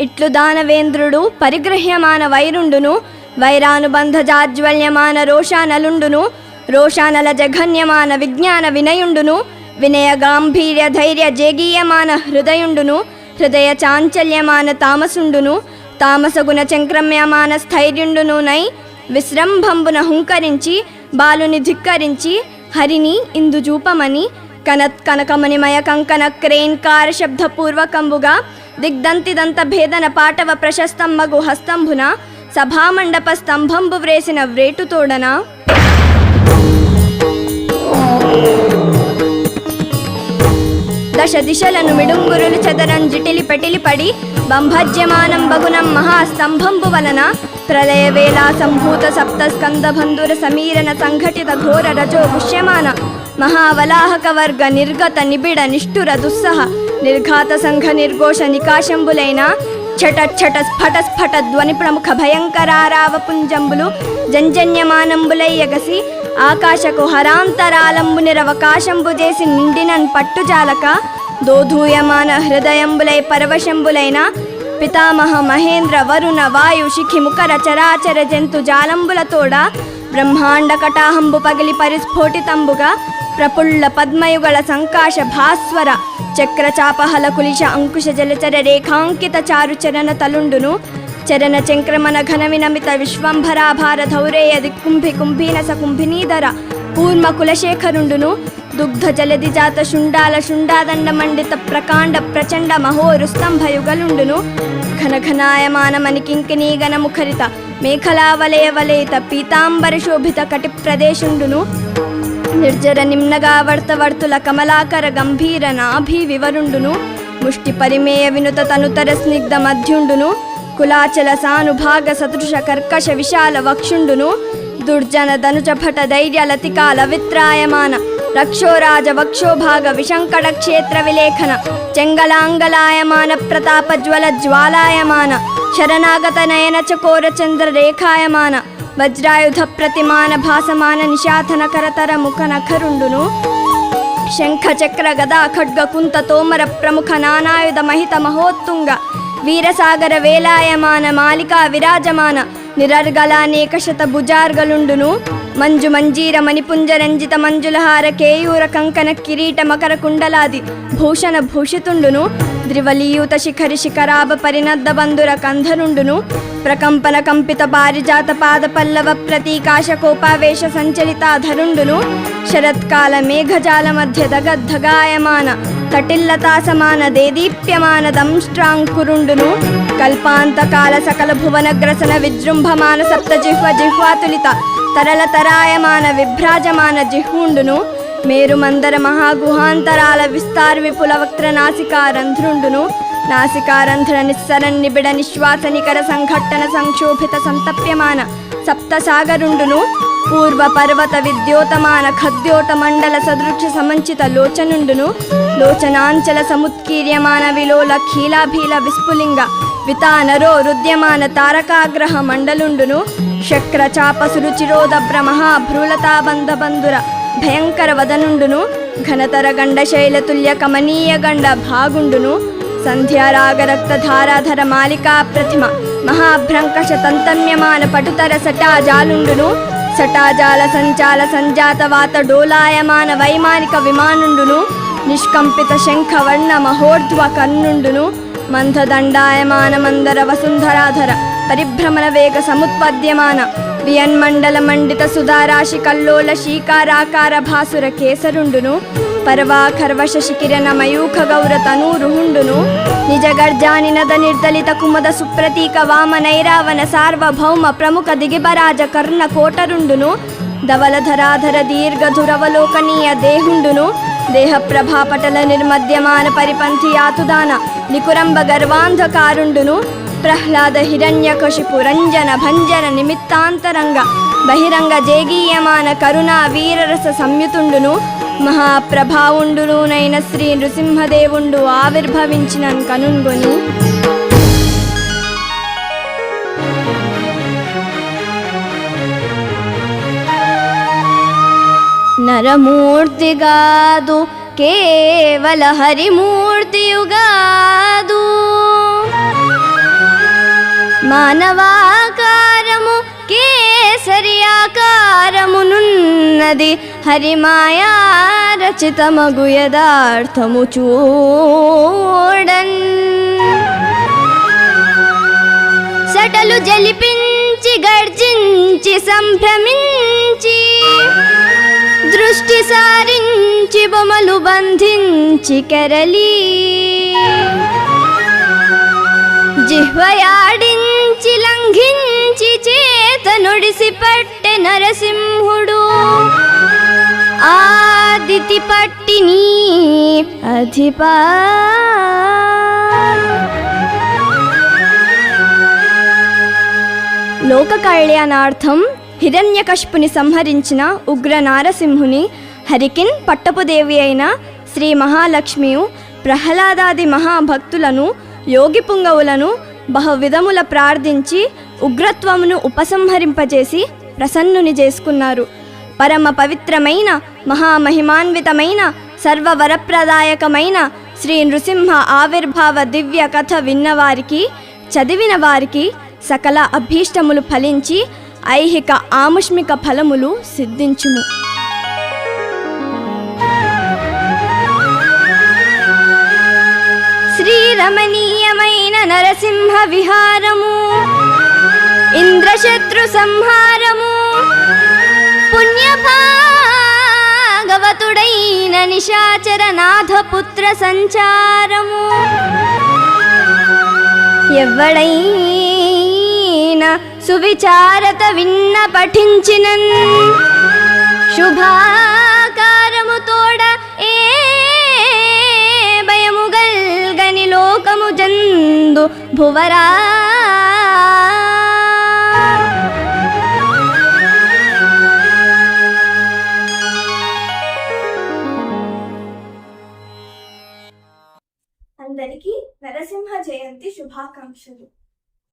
ఇట్లు దానవేంద్రుడు పరిగ్రహ్యమాన వైరుండును వైరానుబంధ జాజ్వల్యమాన రోషానలుండును రోషానల జఘన్యమాన విజ్ఞాన వినయుండును వినయ గాంభీర్య ధైర్య జేగీయమాన హృదయుండును హృదయ చాంచల్యమాన తామసుండును తామసగుణ చంక్రమ్యమాన స్థైర్యుండునునై విశ్రంభంబున హుంకరించి బాలుని ధిక్కరించి హరిని ఇందుజూపమని కనత్ కనకమణిమయ కంకణ క్రేన్కార శబ్దపూర్వకంబుగా దిగ్దంతిదంత భేదన పాటవ ప్రశస్తంబగు హస్తంభున సభామండప స్తంభంబు వ్రేసిన వ్రేటుతోడన దశ దిశలను మిడుంగురులు చదరం జిటిలి పెటిలి పడి బంభజ్యమానం బగునం మహాస్తంభంబు వలన. ప్రళయ వేళ సంభూత సప్త స్కంద సమీరన సంఘటిత ఘోర రజో పుష్యమాన మహావలాహక వర్గ నిర్గత నిబిడ నిష్ఠుర దుస్సహ. నిర్ఘాత సంఘ నిర్ఘోష నికాశంబులైన ఛట ఛట స్ఫట స్ఫట ధ్వని ప్రముఖ భయంకరారావ పుంజంబులు జంజన్యమానంబులై ఎగసి ఆకాశకు హరాంతరాలంబు నిరవకాశంబు చేసి నిండినన్ పట్టుజాలక దోధూయమాన హృదయంబులై పరవశంబులైన పితామహ మహేంద్ర వరుణ వాయు శిఖిముఖర చరాచర జంతు జాలంబులతోడ బ్రహ్మాండ కటాహంబు పగిలి పరిస్ఫోటితంబుగా ప్రపుల్ల పద్మయుగళ సంకాశ భాస్వర చక్ర చాపహల కులిశ అంకుశ జలచర రేఖాంకిత చారు చరణ తలుండును. చరణ చంక్రమణ ఘన వినమిత విశ్వంభరాభార ధౌరేయ దిక్కుంభి కుంభీనస కుంభినీధర కూర్మ కులశేఖరుండును. దుగ్ధ జలది జాత శుండాల శుండాదండ మండిత ప్రకాండ ప్రచండ మహోరుస్తంభయుగలుండును ఘనఘనాయమానమని కింకినీ గణముఖరిత మేఖలావలయ వలయిత పీతాంబర శోభిత కటి ప్రదేశుండును నిర్జర నిమ్నగా వర్తవర్తుల కమలాకర గంభీర నాభి వివరుండును ముష్టి పరిమేయ వినుత తనుతర స్నిగ్ధ మధ్యుండును కులాచల సానుభాగ సదృశ కర్కశ విశాల వక్షుండును దుర్జన ధనుజ భట ధైర్య లతికాల విత్రాయమాన రక్షోరాజ వక్షోభాగ విశంకట క్షేత్ర విలేఖన చెంగలాంగలాయమాన ప్రతాపజ్వల జ్వాలాయమాన శరణాగత నయన చకోర చంద్ర రేఖాయమాన వజ్రాయుధ ప్రతిమాన భాసమాన నిశాథన కరతర ముఖ నఖరుండును శంఖ చక్ర గదా ఖడ్గ కుంత తోమర ప్రముఖ నానాయుధ మహిత మహోత్తుంగ. వీరసాగర వేలాయమాన మాలికా విరాజమాన. నిరర్గలానేకశత భుజార్గలుండును. మంజు మంజీర మణిపుంజ రంజిత మంజులహార కేయూర కంకణ కిరీట మకర కుండలాది భూషణ భూషితుండును ద్రివలీయూత శిఖరి శిఖరాభ పరిణద్ద బంధుర కంధనుండును ప్రకంపన కంపిత పారిజాత పాద పల్లవ ప్రతీకాశ కోపావేశ సంచలితాధరుండును శరత్కాల మేఘజాల మధ్య దగద్ధగాయమాన తటిల్లతా సమాన దేదీప్యమాన దంష్ట్రాంకురుండును కల్పాంతకాల సకల భువన గ్రసన విజృంభమాన సప్త తరలతరాయమాన తరల తరాయమాన విభ్రాజమాన జిహ్వుండును మేరుమందర మహాగుహాంతరాల విస్తార విపుల వక్ర నాసికారంధ్రుండును నాసికారంధ్ర నిస్సరణ నిబిడ నిశ్వాస నికర సంఘట్టన సంక్షోభిత సంతప్యమాన సప్తసాగరుండును పూర్వ పర్వత విద్యోతమాన ఖద్యోత మండల సదృక్ష సమంచిత లోచనుండును లోచనాంచల సముత్కీర్యమాన విలోల ఖీలాభీల విస్ఫులింగ వితానరో రుద్యమాన తారకాగ్రహ మండలుండును శక్ర చిరోద సురుచిరోదభ్ర మహాభ్రూలతాబంధ బంధుర భయంకర వదనుండును ఘనతర గండశైలతుల్య కమనీయ గండ భాగుండును సంధ్యారాగరక్తధారాధర మాలికా ప్రతిమ మహాభ్రంకష తంతమ్యమాన పటుతర సటాజాలుండును సటాజాల సంచాల సంజాత వాత డోలాయమాన వైమానిక విమానుండును నిష్కంపిత శంఖ వర్ణ మహోర్ధ్వ కర్ణుండును మంధదండాయమాన మందర వసుంధరాధర పరిభ్రమణ వేగ సముత్పద్యమాన వియన్మండల మండిత సుధారాశి కల్లోల శీకారాకార భాసుర కేసరుండును. పర్వాఖర్వశికిరణ మయూఖ గౌర తనూరుహుండును నిజ గర్జాని నిర్దలిత కుమద సుప్రతీక వామ నైరావన సార్వభౌమ ప్రముఖ దిగిబరాజ కర్ణ కోటరుండును. ధవలధరాధర దీర్ఘధురవలోకనీయ దేహుండును. దేహ ప్రభాపటల నిర్మద్యమాన పరిపంథి యాతుదాన నికురంబ గర్వాంధకారుండును. ప్రహ్లాద హిరణ్యకశిపు రంజన భంజన నిమిత్తాంతరంగ బహిరంగ జేగీయమాన కరుణా వీరరస సంయుతుండును మహాప్రభావుండునైన శ్రీ నృసింహదేవుండు ఆవిర్భవించిన కనుగొని. నరమూర్తిగాదు కేవల హరిమూర్తియుగాదు మానవాకారము కేసరి ఆకారమునున్నది హరిమాయా రచితమగు యదార్థము చూడన్. సటలు జలిపించి గర్జించి సంభ్రమించి దృష్టి సారించి బొమలు బంధించి కెరలి. జిహ్వయాడించి లంఘించి చేత పట్టె నరసింహుడు. ఆదితి పట్టిని అధిపా. లోక కళ్యాణార్థం హిరణ్యకశిపుని సంహరించిన ఉగ్ర నారసింహుని హరికిన్ పట్టపుదేవి అయిన శ్రీ మహాలక్ష్మియు ప్రహ్లాదాది మహాభక్తులను యోగి పుంగవులను బహువిధముల ప్రార్థించి ఉగ్రత్వమును ఉపసంహరింపజేసి ప్రసన్నుని చేసుకున్నారు. పరమ పవిత్రమైన మహామహిమాన్వితమైన సర్వవరప్రదాయకమైన శ్రీ నృసింహ ఆవిర్భావ దివ్య కథ విన్నవారికి చదివిన వారికి సకల అభీష్టములు ఫలించి ఐహిక ఆముష్మిక ఫలములు సిద్ధించుము. శ్రీరమణి నరసింహ విహారము ఇంద్రశత్రు సంహారము పుణ్యభాగవతుడైన నిశాచర నాథపుత్ర సంచారము ఎవడైనా సువిచారత విన్న పఠించినన్ శుభా జందు భువరా. అందరికీ నరసింహ జయంతి శుభాకాంక్షలు.